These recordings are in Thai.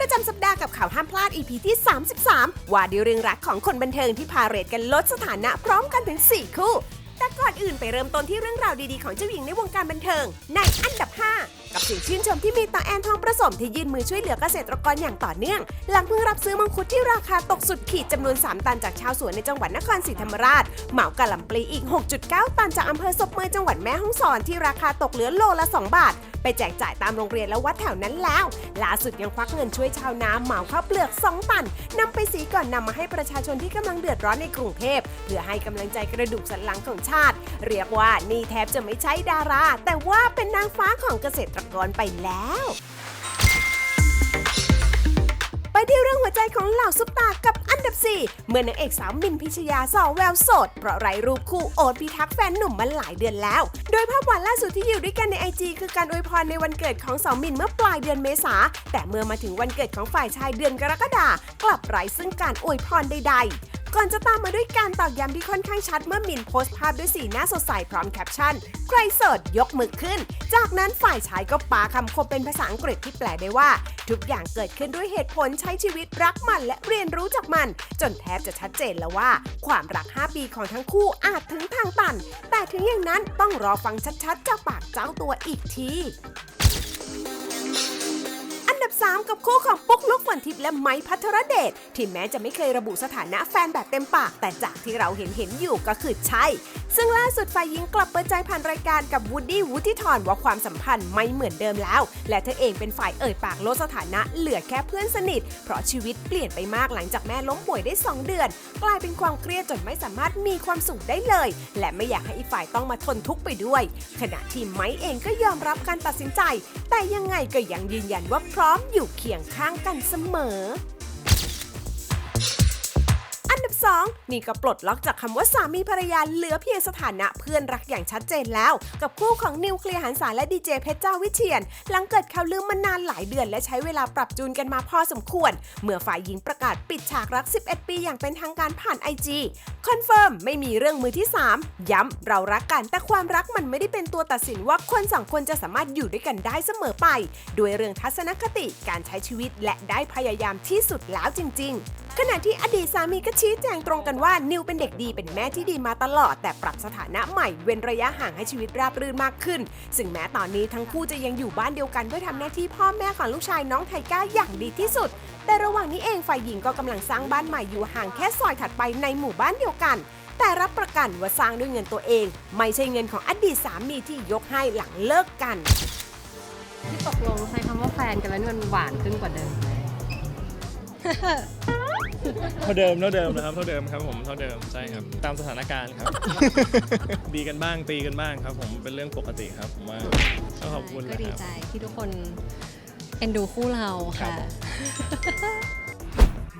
ประจำสัปดาห์กับข่าวห้ามพลาด EP ที่ 33 ว่าดีเรื่องรักของคนบันเทิงที่พาเรทกันลดสถานะพร้อมกันถึง 4 คู่ แต่ก่อนอื่นไปเริ่มต้นที่เรื่องราวดีๆของเจ้าหญิงในวงการบันเทิง ในอันดับ 5 กับเสิ่งชื่นชมที่มีต่อแอนทองประสมที่ยื่นมือช่วยเหลือเกษตรกรอย่างต่อเนื่อง หลังเพิ่งรับซื้อมังคุดที่ราคาตกสุดขีดจำนวน 3 ตันจากชาวสวนในจังหวัดนครศรีธรรมราช เหมากะหล่ำปลีอีก 6.9 ตันจากอำเภอศพเมยจังหวัดแม่ฮ่องสอนที่ราคาตกเหลือโลละ 2 บาทไปแจกจ่ายตามโรงเรียนและวัดแถวนั้นแล้ว ล่าสุดยังควักเงินช่วยชาวนาเหมาข้าวเปลือก 2 ตันนำไปสีก่อนนำมาให้ประชาชนที่กำลังเดือดร้อนในกรุงเทพเพื่อให้กำลังใจกระดูกสันหลังของชาติ เรียกว่านี่แทบจะไม่ใช่ดารา แต่ว่าเป็นนางฟ้าของเกษตรกรไปแล้วไปที่เรื่องหัวใจของเหล่าซุปตากับอันดับ 4 เมื่อนางเอกสาวมินพิชยาสอแววโสด เพราะไร้รูปคู่โอดพิทักษ์แฟนหนุ่มมาหลายเดือนแล้ว โดยภาพหวานล่าสุดที่อยู่ด้วยกันในไอจีคือการอวยพรในวันเกิดของสาวมินเมื่อปลายเดือนเมษา แต่เมื่อมาถึงวันเกิดของฝ่ายชายเดือนกรกฎากลับไร้ซึ่งการอวยพรใดๆ ก่อนจะตามมาด้วยการตอกย้ำที่ค่อนข้างชัดเมื่อมินโพสต์ภาพด้วยสีหน้าสดใสพร้อมแคปชั่น ใครโสดยกมือขึ้น จากนั้นฝ่ายชายก็ปาคำคมเป็นภาษาอังกฤษที่แปลได้ว่า ทุกอย่างเกิดขึ้นด้วยเหตุผลใช้ชีวิตรักมันและเรียนรู้จากมัน จนแทบจะชัดเจนแล้วว่า ความรัก 5 ปีของทั้งคู่อาจถึงทางตัน แต่ถึงอย่างนั้นต้องรอฟังชัดๆจากปากเจ้าตัวอีกที 3 กับคู่ของปุ๊กลุกฝนทิพย์และไม้พัทรเดชที่แม้จะไม่เคยระบุสถานะแฟนแบบเต็มปาก แต่จากที่เราเห็นเห็นอยู่ก็คือใช่ ซึ่งล่าสุดฝ่ายหญิงกลับเปิดใจผ่านรายการกับวูดดี้วูดที่ทอนว่าความสัมพันธ์ไม่เหมือนเดิมแล้ว และเธอเองเป็นฝ่ายเอ่ยปากลดสถานะเหลือแค่เพื่อนสนิท เพราะชีวิตเปลี่ยนไปมากหลังจากแม่ล้มป่วยได้ 2 เดือน กลายเป็นความเครียดจนไม่สามารถมีความสุขได้เลย และไม่อยากให้อีกฝ่ายต้องมาทนทุกข์ไปด้วย ขณะที่ไม้เองก็ยอมรับการตัดสินใจ แต่ยังไงก็ยังยืนยันว่าพร้อมอยู่เคียงข้างกันเสมอ 2 นี่ก็ปลดล็อกจากคำว่าสามีภรรยาเหลือเพียงสถานะเพื่อนรักอย่างชัดเจนแล้ว กับคู่ของนิวเคลียร์หันษาและดีเจเพชรเจ้าวิเชียน หลังเกิดข่าวลือมานานหลายเดือน และใช้เวลาปรับจูนกันมาพอสมควร เมื่อฝ่ายหญิงประกาศปิดฉากรัก 11 ปีอย่างเป็นทางการผ่านไอจีคอนเฟิร์มไม่มีเรื่องมือที่ 3 ย้ำเรารักกันแต่ความรักมันไม่ได้เป็นตัวตัดสินว่าคนสองคนจะสามารถอยู่ด้วยกันได้เสมอไป ด้วยเรื่องทัศนคติการใช้ชีวิตและได้พยายามที่สุดแล้วจริง ๆ ขณะที่อดีตสามีก็ชี้แจงตรงกันว่านิวเป็นเด็กดีเป็นแม่ที่ดีมาตลอด แต่ปรับสถานะใหม่เว้นระยะห่างให้ชีวิตราบรื่นมากขึ้น ซึ่งแม้ตอนนี้ทั้งคู่จะยังอยู่บ้านเดียวกันเพื่อทำหน้าที่พ่อแม่ของลูกชายน้องไทก้าอย่างดีที่สุด แต่ระหว่างนี้เองฝ่ายหญิงก็กำลังสร้างบ้านใหม่อยู่ห่างแค่ซอยถัดไปในหมู่บ้านเดียวกันแต่รับประกันว่าสร้างด้วยเงินตัวเอง ไม่ใช่เงินของอดีตสามีที่ยกให้หลังเลิกกัน ที่ตกลงใช้คำว่าแฟนกันแล้วมันหวานขึ้นกว่าเดิมไหม เท่าเดิมเท่าเดิมนะครับเท่าเดิมครับผมเท่าเดิมใช่ครับ ตามสถานการณ์ครับ ดีกันบ้างตีกันบ้างครับ ผมเป็นเรื่องปกติครับผมว่าก็ขอบคุณก็นะดีครับ ใจที่ทุกคนเอ็นดูคู่เราค่ะครับผม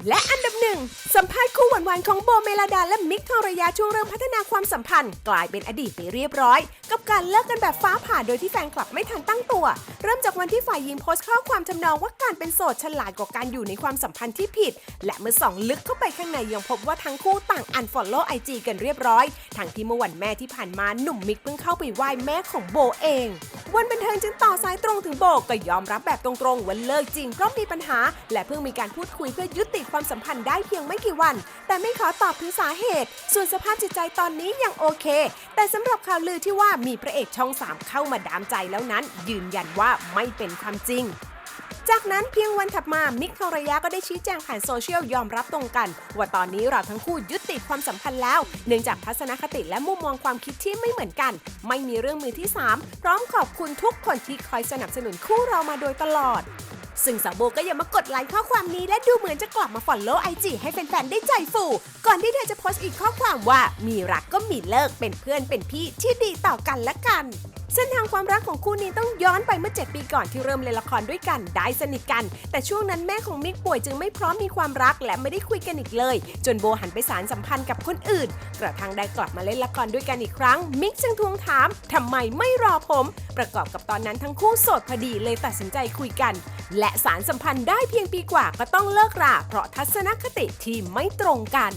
และอันดับหนึ่งสัมภาษณ์คู่หวานๆของโบเมลาดาและมิกทองระยะช่วงเริ่มพัฒนาความสัมพันธ์ กลายเป็นอดีตไปเรียบร้อย กับการเลิกกันแบบฟ้าผ่าโดยที่แฟนคลับไม่ทันตั้งตัว เริ่มจากวันที่ฝ่ายหญิงโพสต์ข้อความทำนองว่าการเป็นโสดฉลาดกว่าการอยู่ในความสัมพันธ์ที่ผิด และเมื่อส่องลึกเข้าไปข้างในยังพบว่าทั้งคู่ต่างอันฟอลโล่ไอจีกันเรียบร้อยทั้งที่เมื่อวันแม่ที่ผ่านมาหนุ่มมิกเพิ่งเข้าไปไหว้แม่ของโบเอง วันบันเทิงจึงต่อสายตรงถึงโบก็ยอมรับแบบตรงๆว่าเลิกจริงเพราะมีปัญหา และเพิ่งมีการพูดคุยเพื่อยุติความสัมพันธ์ได้เพียงไม่กี่วัน แต่ไม่ขอตอบถึงสาเหตุ ส่วนสภาพจิตใจตอนนี้ยังโอเค แต่สำหรับข่าวลือที่ว่ามีพระเอกช่องสามเข้ามาดามใจแล้วนั้น ยืนยันว่าไม่เป็นความจริง จากนั้นเพียงวันถัดมา มิกทองระยะก็ได้ชี้แจงผ่านโซเชียลยอมรับตรงกัน ว่าตอนนี้เราทั้งคู่ยุติความสัมพันธ์แล้ว เนื่องจากทัศนคติและมุมมองความคิดที่ไม่เหมือนกัน ไม่มีเรื่องมือที่ 3 พร้อมขอบคุณทุกคนที่คอยสนับสนุนคู่เรามาโดยตลอด ซึ่งสาวโบก็ยังมากดไลค์ข้อความนี้และดูเหมือนจะกลับมาฟอลโล่ไอจีให้แฟนๆได้ใจฟู ก่อนที่เธอจะโพสต์อีกข้อความว่ามีรักก็มีเลิกเป็นเพื่อนเป็นพี่ที่ดีต่อกันและกันเส้นทางความรักของคู่นี้ต้องย้อนไปเมื่อ 7 ปีก่อนที่เริ่มเล่นละครด้วยกันได้สนิทกัน แต่ช่วงนั้นแม่ของมิกป่วยจึงไม่พร้อมมีความรักและไม่ได้คุยกันอีกเลย จนโบหันไปสารสัมพันธ์กับคนอื่น กระทั่งได้กลับมาเล่นละครด้วยกันอีกครั้ง มิกจึงทวงถามทำไมไม่รอผม ประกอบกับตอนนั้นทั้งคู่โสดพอดีเลยตัดสินใจคุยกัน และสารสัมพันธ์ได้เพียงปีกว่าก็ต้องเลิกราเพราะทัศนคติที่ไม่ตรงกัน